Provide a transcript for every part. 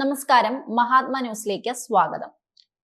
നമസ്കാരം. മഹാത്മാ ന്യൂസിലേക്ക് സ്വാഗതം.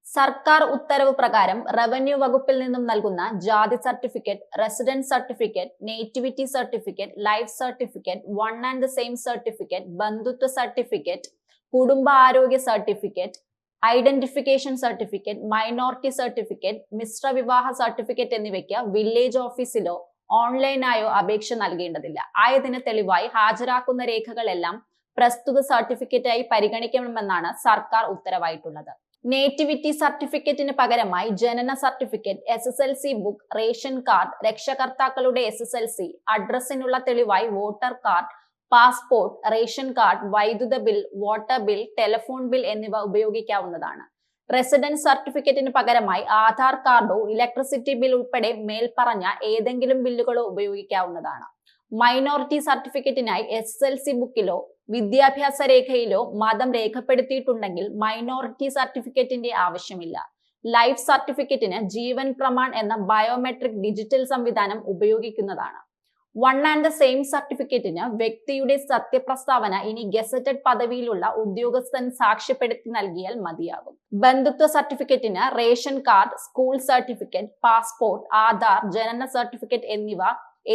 സർക്കാർ ഉത്തരവ് പ്രകാരം റവന്യൂ വകുപ്പിൽ നിന്നും നൽകുന്ന ജാതി certificate residence certificate nativity certificate life certificate one and same certificate ബന്ധുത്വ certificate കുടുംബ ആരോഗ്യ certificate identification certificate minority certificate Mishra വിവാഹ സർട്ടിഫിക്കറ്റ് എന്നിവയ്ക്ക് വില്ലേജ് ഓഫീസിലോ ഓൺലൈനായോ അപേക്ഷ നൽകേണ്ടതില്ല. ആയതിന് തെളിവായി ഹാജരാക്കുന്ന രേഖകളെല്ലാം പ്രസ്തുത സർട്ടിഫിക്കറ്റായി പരിഗണിക്കണമെന്നാണ് സർക്കാർ ഉത്തരവായിട്ടുള്ളത്. നേറ്റിവിറ്റി സർട്ടിഫിക്കറ്റിന് പകരമായി ജനന certificate S S L C book ration card രക്ഷകർത്താക്കളുടെ S S L C അഡ്രസ്സിനുള്ള തെളിവായി voter card passport ration card വൈദ്യുത bill water bill telephone bill എന്നിവ ഉപയോഗിക്കാവുന്നതാണ്. റെസിഡൻസ് സർട്ടിഫിക്കറ്റിന് പകരമായി ആധാർ കാർഡോ ഇലക്ട്രിസിറ്റി ബിൽ ഉൾപ്പെടെ മേൽപ്പറഞ്ഞ ഏതെങ്കിലും ബില്ലുകളോ ഉപയോഗിക്കാവുന്നതാണ്. മൈനോറിറ്റി സർട്ടിഫിക്കറ്റിനായി എസ് എൽ സി ബുക്കിലോ വിദ്യാഭ്യാസ രേഖയിലോ മതം രേഖപ്പെടുത്തിയിട്ടുണ്ടെങ്കിൽ മൈനോറിറ്റി സർട്ടിഫിക്കറ്റിന്റെ ആവശ്യമില്ല. ലൈഫ് സർട്ടിഫിക്കറ്റിന് ജീവൻ പ്രമാൺ എന്ന ബയോമെട്രിക് ഡിജിറ്റൽ സംവിധാനം ഉപയോഗിക്കുന്നതാണ്. വൺ ആൻഡ് ദ സെയിം സർട്ടിഫിക്കറ്റിന് വ്യക്തിയുടെ സത്യപ്രസ്താവന ഇനി ഗസറ്റഡ് പദവിയിലുള്ള ഉദ്യോഗസ്ഥൻ സാക്ഷ്യപ്പെടുത്തി നൽകിയാൽ മതിയാകും. ബന്ധുത്വ സർട്ടിഫിക്കറ്റിന് ration card school certificate passport Aadhaar ജനന സർട്ടിഫിക്കറ്റ് എന്നിവ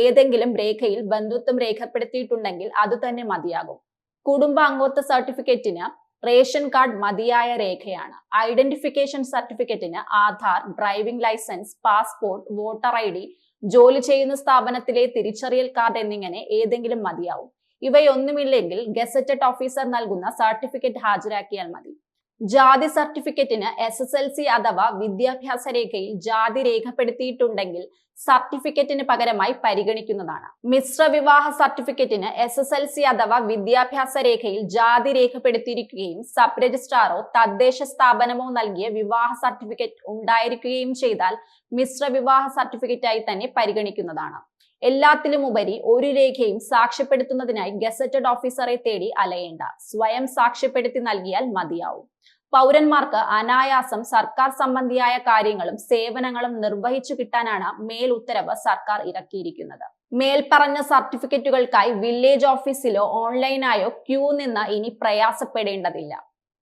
ഏതെങ്കിലും രേഖയിൽ ബന്ധുത്വം രേഖപ്പെടുത്തിയിട്ടുണ്ടെങ്കിൽ അത് തന്നെ മതിയാകും. കുടുംബ അംഗത്വ സർട്ടിഫിക്കറ്റിന് റേഷൻ കാർഡ് മതിയായ രേഖയാണ്. Identification സർട്ടിഫിക്കറ്റിന് Aadhaar driving licence passport voter I D ജോലി ചെയ്യുന്ന സ്ഥാപനത്തിലെ തിരിച്ചറിയൽ കാർഡ് എന്നിങ്ങനെ ഏതെങ്കിലും മതിയാവും. ഇവയൊന്നുമില്ലെങ്കിൽ ഗസറ്റഡ് ഓഫീസർ നൽകുന്ന സർട്ടിഫിക്കറ്റ് ഹാജരാക്കിയാൽ മതി. ജാതി സർട്ടിഫിക്കറ്റിന് എസ് എസ് എൽ സി അഥവാ വിദ്യാഭ്യാസ രേഖയിൽ ജാതി രേഖപ്പെടുത്തിയിട്ടുണ്ടെങ്കിൽ സർട്ടിഫിക്കറ്റിന് പകരമായി പരിഗണിക്കുന്നതാണ്. മിശ്ര വിവാഹ സർട്ടിഫിക്കറ്റിന് എസ് എസ് എൽ സി അഥവാ വിദ്യാഭ്യാസ രേഖയിൽ ജാതി രേഖപ്പെടുത്തിയിരിക്കുകയും സബ് രജിസ്ട്രാറോ തദ്ദേശ സ്ഥാപനമോ നൽകിയ വിവാഹ സർട്ടിഫിക്കറ്റ് ഉണ്ടായിരിക്കുകയും ചെയ്താൽ മിശ്ര വിവാഹ സർട്ടിഫിക്കറ്റായി തന്നെ പരിഗണിക്കുന്നതാണ്. എല്ലാത്തിലും ഉപരി ഒരു രേഖയും സാക്ഷ്യപ്പെടുത്തുന്നതിനായി ഗസറ്റഡ് ഓഫീസറെ തേടി അലയേണ്ട. സ്വയം സാക്ഷ്യപ്പെടുത്തി നൽകിയാൽ മതിയാവും. പൗരന്മാർക്ക് അനായാസം സർക്കാർ സംബന്ധിയായ കാര്യങ്ങളും സേവനങ്ങളും നിർവഹിച്ചു കിട്ടാനാണ് മേൽ ഉത്തരവ് സർക്കാർ ഇറക്കിയിരിക്കുന്നത്. മേൽപ്പറഞ്ഞ സർട്ടിഫിക്കറ്റുകൾക്കായി വില്ലേജ് ഓഫീസിലോ ഓൺലൈനായോ ക്യൂ നിന്ന് ഇനി പ്രയാസപ്പെടേണ്ടതില്ല.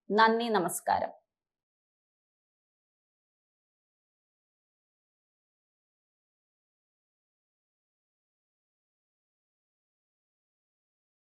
നന്ദി നമസ്കാരം.